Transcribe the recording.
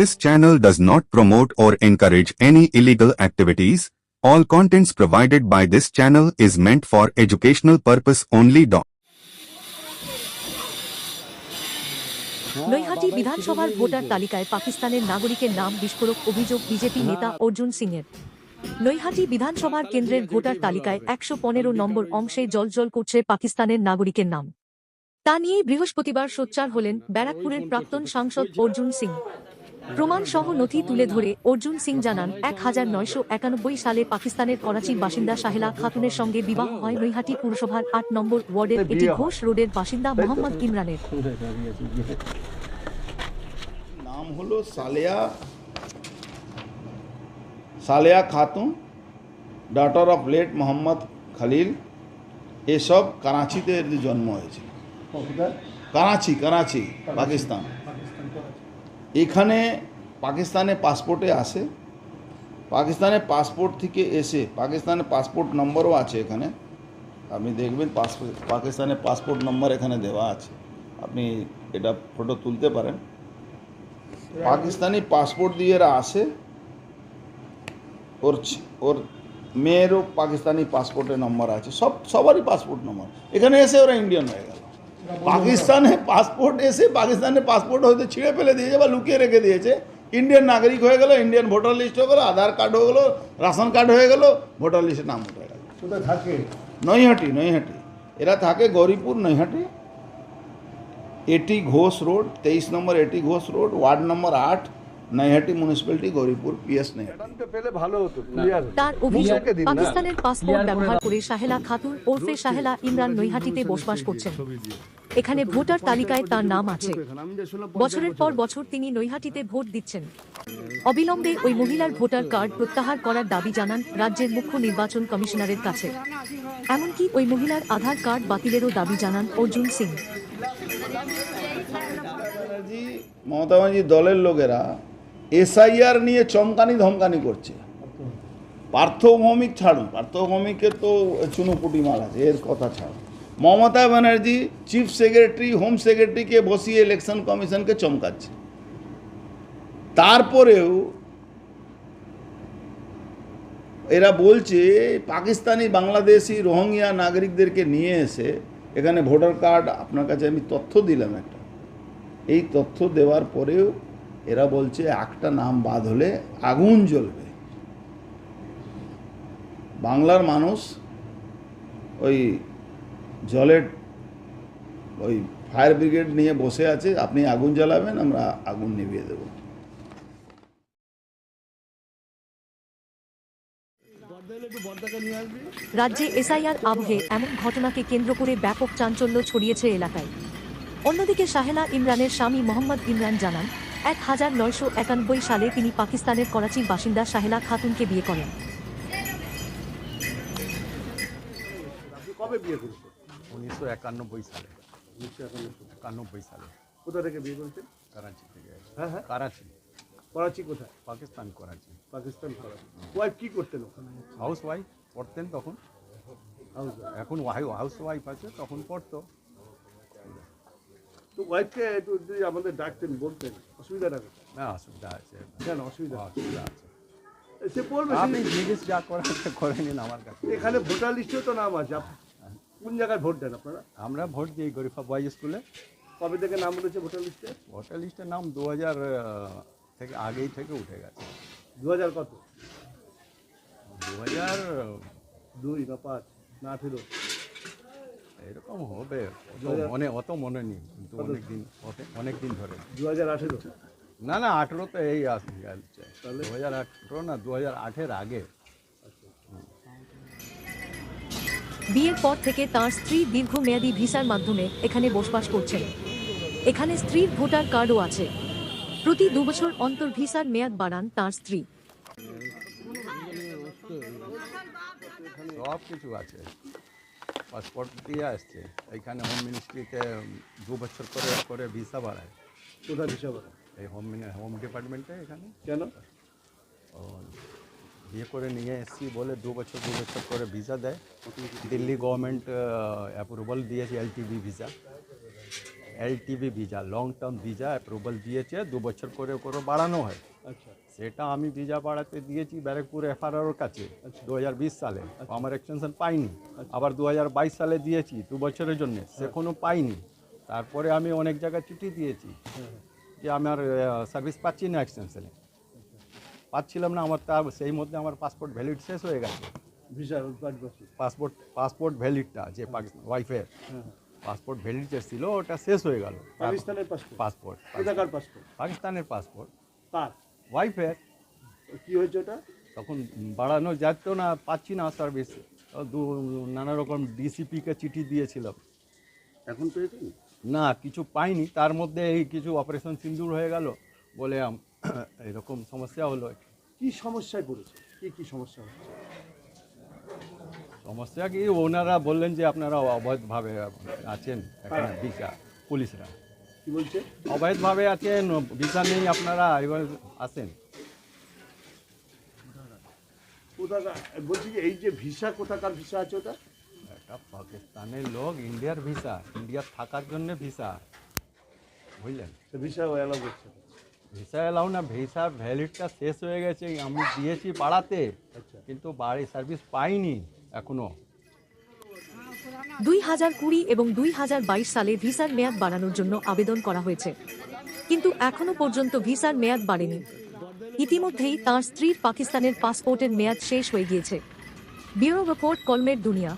This channel does not promote or encourage any illegal activities. All contents provided by this channel is meant for educational purpose only. Naihati বিধানসভার voter তালিকায় পাকিস্তানের নাগরিকের নাম বিস্ফোরক অভিযোগ BJP নেতা অর্জুন সিংয়ের নৈহাটি বিধানসভার কেন্দ্রের ভোটার তালিকায় একশো পনেরো নম্বর অংশে জলজল করছে পাকিস্তানের নাগরিকের নাম তা নিয়ে বৃহস্পতিবার সোচ্চার হলেন ব্যারাকপুরের প্রাক্তন সাংসদ অর্জুন সিং প্রমাণ সহ নথি তুলে ধরে অর্জুন সিং জানান এক হাজার নয়শো একানব্বই সালে পাকিস্তানের করাচির বাসিন্দা সাহেলা খাতুনের সঙ্গে বিবাহ হয় নৈহাটি পুরসভার আট নম্বর ওয়ার্ডের এটি ঘোষ রোডের বাসিন্দা মোহাম্মদ ইমরানের। নাম হলো Saleya Saleya Khatun daughter of late Mohammad Khalil. এসব করাচিতে জন্ম হয়েছে করাচি করাচি পাকিস্তান। এখানে পাকিস্তানে পাসপোর্টে আসে। পাকিস্তানে পাসপোর্ট থেকে এসে, পাকিস্তানের পাসপোর্ট নম্বরও আছে এখানে। আপনি দেখবেন পাসপোর্ট পাকিস্তানের পাসপোর্ট নম্বর এখানে দেওয়া আছে। আপনি এটা ফটো তুলতে পারেন। পাকিস্তানি পাসপোর্ট দিয়ে এরা আসে। ওর ওর মেয়েরও পাকিস্তানি পাসপোর্টের নম্বর আছে। সব, সবারই পাসপোর্ট নম্বর এখানে এসে ওরা ইন্ডিয়ান হয়ে গেল। পাকিস্তানে পাসপোর্ট এসে পাকিস্তানের পাসপোর্ট হয়তো ছিঁড়ে ফেলে দিয়েছে বা লুকিয়ে রেখে দিয়েছে। ইন্ডিয়ান নাগরিক হয়ে গেল ইন্ডিয়ান ভোটার লিস্ট হয়ে গেলো আধার কার্ড হয়ে গেলো রেশন কার্ড হয়ে গেলো ভোটার লিস্টে নাম উঠে গেল। কোথায় থাকে? নৈহাটি নৈহাটি। এরা থাকে গৌরীপুর নৈহাটি। এটি ঘোষ রোড তেইশ নম্বর এটি ঘোষ রোড ওয়ার্ড নম্বর আট নৈহাটি মিউনিসিপ্যালিটি গৌরীপুর পিএস নৈহাটি। পেলে ভালো হতো তার অভিযোগ। পাকিস্তানের পাসপোর্ট ব্যবহার করে সাহেলা খাতুন ওরফে সাহেলা ইমরান নৈহাটিতে বসবাস করছেন। এখানে ভোটার তালিকায় তার নাম আছে। বছরের পর বছর। তিনি নৈহাটিতে ভোট দিচ্ছেন। অবিলম্বে ওই মহিলার ভোটার কার্ড প্রত্যাহার করার দাবি জানান রাজ্যের মুখ্য নির্বাচন কমিশনারের কাছে। এমনকি ওই মহিলার আধার কার্ড বাতিলেরও দাবি জানান অর্জুন সিং। মমতা ব্যানার্জি দলের লোকেরা এসআইআর নিয়ে চমকানি ধমকানি করছে। পার্থভৌমিক ছাড়ুন পার্থভৌমিকে তো চুনোপুটি মার আছে এর কথা ছাড়ুন। Mamata Banerjee chief secretary, home সেক্রেটারিকে বসিয়ে ইলেকশন কমিশনকে চমকাচ্ছে। তারপরেও এরা বলছে, পাকিস্তানি, বাংলাদেশি রোহিঙ্গিয়া নাগরিকদেরকে নিয়ে এসে এখানে ভোটার কার্ড, আপনার কাছে আমি তথ্য দিলাম একটা। এই তথ্য দেওয়ার পরেও এরা বলছে, একটা নাম বাদ হলে আগুন জ্বলবে। বাংলার মানুষ ওই জলের ওই ফায়ার ব্রিগেড নিয়ে বসে আছে আপনি আগুন জ্বালাবেন আমরা আগুন নিভিয়ে দেবো। রাজ্যে এসআইআর আবহে এমন ঘটনাকে কেন্দ্র করে ব্যাপক চাঞ্চল্য ছড়িয়েছে এলাকায়। অন্যদিকে সাহেলা ইমরানের স্বামী মোহাম্মদ ইমরান জানান এক হাজার নয়শো একানব্বই সালে তিনি পাকিস্তানের করাচির বাসিন্দা সাহেলা খাতুনকে বিয়ে করেন। কবে বিয়ে করেছেন? উনিশশো একানব্বই সালে। এখন একানব্বই সালে। কোথা থেকে বিয়ে করেছেন? করাচি থেকে। হ্যাঁ হ্যাঁ। করাচি। করাচি কোথায়? পাকিস্তান করাচি। পাকিস্তান করাচি। ওয়াইফ কি করতেন ওখানে? হাউস ওয়াইফ পড়তেন তখন। হাউস এখন হাউস ওয়াইফ আছে তখন পড়তো। তো ওয়াইফকে একটু যদি আমাদের ডাকতেন বলতেন অসুবিধাটা? না অসুবিধা আছে। কেন অসুবিধা অসুবিধা আছে। সে বলবে আপনি জিজ্ঞেস যা করার করে নিন আমার কাছে। এখানে ভোটার লিস্টেও তো নাম আছে। কোন জায়গায় ভোট দেন আপনারা? আমরা ভোট দিই গরিফা বয়েজ স্কুলে। কবে থেকে নাম উঠেছে ভোটার লিস্টে? ভোটার লিস্টের নাম দু হাজার থেকে আগেই থেকে উঠে গেছে। দু হাজার কত? দু হাজার দুই না পাঁচ? না আঠেরো? এরকম হবে। মনে অত মনে নেই কিন্তু অনেক দিন অনেক দিন ধরে। দু হাজার আঠেরো? না না আঠেরো তো এই আসছে। দু হাজার আঠেরো না দু হাজার আঠের আগে। বিয়ের পর থেকে তার স্ত্রী দীর্ঘমেয়াদী ভিসার মাধ্যমে এখানে বসবাস করছেন। এখানে স্ত্রীর ভোটার কার্ডও আছে। প্রতি দুবছর অন্তর ভিসার মেয়াদ বাড়ান তার স্ত্রী। সব কিছু আছে। পাসপোর্ট দিয়ে আসছে। এইখানে হোম মিনিস্ট্রিতে দু বছর করে করে ভিসা বাড়ায়। কোথায় হিসাব এই হোম মিনি- হোম ডিপার্টমেন্টে এখানে। কেন? ও বিয়ে করে নিয়ে এসছি বলে দু বছর দু বছর করে ভিসা দেয় দিল্লি গভর্নমেন্ট অ্যাপ্রুভাল দিয়েছে LTB visa LTV visa long term visa approval দিয়েছে দু বছর করে করে বাড়ানো হয় আচ্ছা সেটা আমি ভিসা বাড়াতে দিয়েছি ব্যারাকপুর এফআরআর কাছে দু হাজার বিশ সালে আমার এক্সটেনশন পাইনি আবার দু হাজার বাইশ সালে দিয়েছি দু বছরের জন্য সেখনও পাইনি তারপরে আমি অনেক জায়গায় চিঠি দিয়েছি যে আমার সার্ভিস পাচ্ছি না এক্সটেনশনে পাচ্ছিলাম না আমার তার সেই মধ্যে আমার পাসপোর্ট ভ্যালিড শেষ হয়ে গেছে। পাসপোর্ট পাসপোর্ট ভ্যালিডটা যে পাকিস্তান ওয়াইফের পাসপোর্ট ভ্যালিড যে ছিল ওটা শেষ হয়ে গেল। পাকিস্তানের পাসপোর্ট পাসপোর্ট পাসপোর্ট পাকিস্তানের পাসপোর্ট কার ওয়াইফের কি হয়েছে ওটা? তখন বাড়ানো যাচ্ত না পাচ্ছি না সার্ভিস দু নানা রকম ডিসিপিকে চিঠি দিয়েছিলাম। এখন পেয়েছেন? না কিছু পাইনি। তার মধ্যে এই কিছু অপারেশন সিন্দুর হয়ে গেল। বলে এরকম সমস্যা হলো কি। সমস্যায় পড়েছে? কি কি সমস্যা হচ্ছে? সমস্যা কি ওনারা বললেন যে আপনারা অবৈধভাবে আছেন এখানে ভিসা পুলিশরা। কি বলছে? অবৈধভাবে আছেন ভিসা নেই আপনারা এবার আসেন বলছি যে এই যে ভিসা কোথাকার ভিসা আছে ওটা? এটা পাকিস্তানের লোক ইন্ডিয়ার ভিসা ইন্ডিয়ার থাকার জন্য ভিসা। বুঝলেন? তো ভিসা এলাও করছে। ভিসা এলাও না ভিসা ভ্যালিডটা শেষ হয়ে গেছে। আমি দিয়েছি বাড়াতে আচ্ছা। কিন্তু বাড়ি সার্ভিস পাইনি এখনও। দুই হাজার কুড়ি এবং দুই হাজার বাইশ সালে ভিসার মেয়াদ বাড়ানোর জন্য আবেদন করা হয়েছে। কিন্তু এখনও পর্যন্ত ভিসার মেয়াদ বাড়েনি। ইতিমধ্যেই তার স্ত্রীর পাকিস্তানের পাসপোর্টের মেয়াদ শেষ হয়ে গিয়েছে। ব্যুরো রিপোর্ট কলমের দুনিয়া।